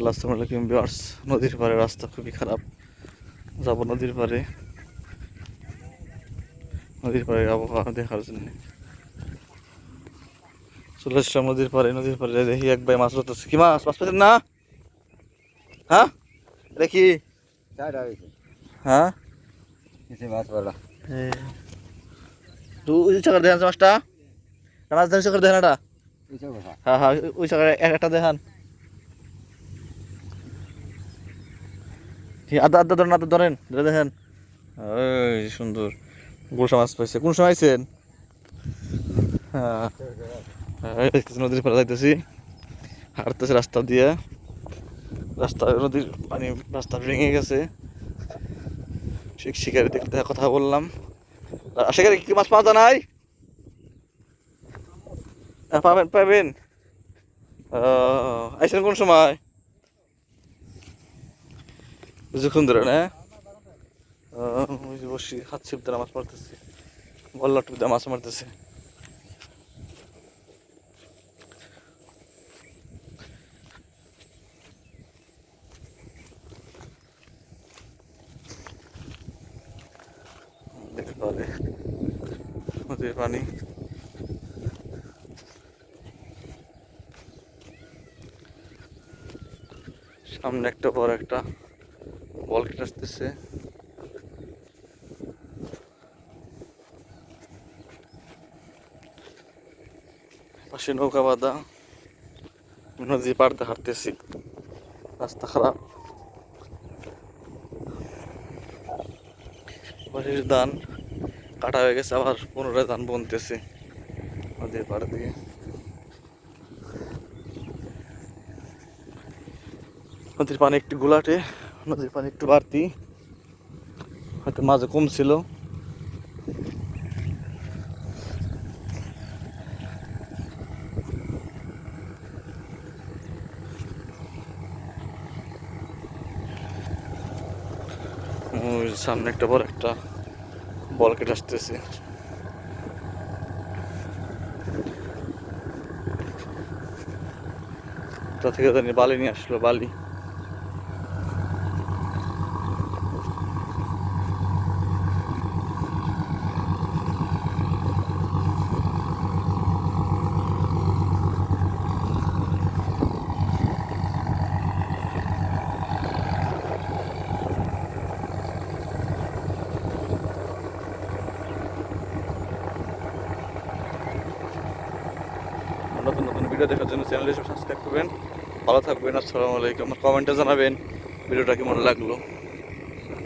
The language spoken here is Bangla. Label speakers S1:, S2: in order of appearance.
S1: হ্যালো আসসালামু আলাইকুম বিয়ার্স নদীর পাড়ে রাস্তা খুবই খারাপ। যাব নদীর পাড়ে। নদীর পাড়ে আবহাওয়া দেখার জন্য। চলে আসলাম নদীর পাড়ে। নদীর পাড়ে দেখি এক ভাই মাছ ধরতেছে। কি মাছ? মাছ পেতেন না? হ্যাঁ? দেখি হ্যাঁ?
S2: মাছ বলা
S1: ওই চাকার দেখান মাছটা। মাছ ধরে চাকার দেখান এটা। হ্যাঁ হ্যাঁ ওই চাকার এক একটা দেখান। ঠিক আদা আদা ধরেন আদা ধরেন ধরে দেখেন। ওই সুন্দর। গোসা মাছ পাইছে। কোন সময় আইছেন? হ্যাঁ নদীর পাড়ে যাইতেছি। হাঁটতেছে রাস্তা দিয়ে। রাস্তা নদীর পানি রাস্তা ভেঙে গেছে। শিক শিকারি দেখতে কথা বললাম। শিকারি কি মাছ পাওয়া নাই? হ্যাঁ, পাবেন পাবেন। আইসেন কোন সময়? কিছুক্ষণ ধরে না বসি, হাত ছিপ দ্বারা মাছ মারতেছে গল্লা টুপ দিয়ে মাছ মারতেছে। নদীর পানি। সামনে একটা বড় একটা। বল আসতেছে। পাশে নৌকা বাঁধা। নদী পাড় দিয়ে হাঁটতেছি। রাস্তা খারাপ। পাশের ধান কাটা হয়ে গেছে, আবার পুনরায় ধান বনতেছে নদীর পাড় দিয়ে। নদীর পানি একটু গোলাটে নদীর পানি একটু বাড়তি, হয়তো মাঝে কম ছিল। সামনে একটা বড় একটা বল কেটে আসতেছে। তা থেকে জানি বালি নিয়ে আসলো, বালি। নতুন নতুন ভিডিও দেখার জন্য চ্যানেলটি সাবস্ক্রাইব করবেন। ভালো থাকবেন, আসসালামু আলাইকুম। কমেন্টে জানাবেন ভিডিওটা কেমন লাগল?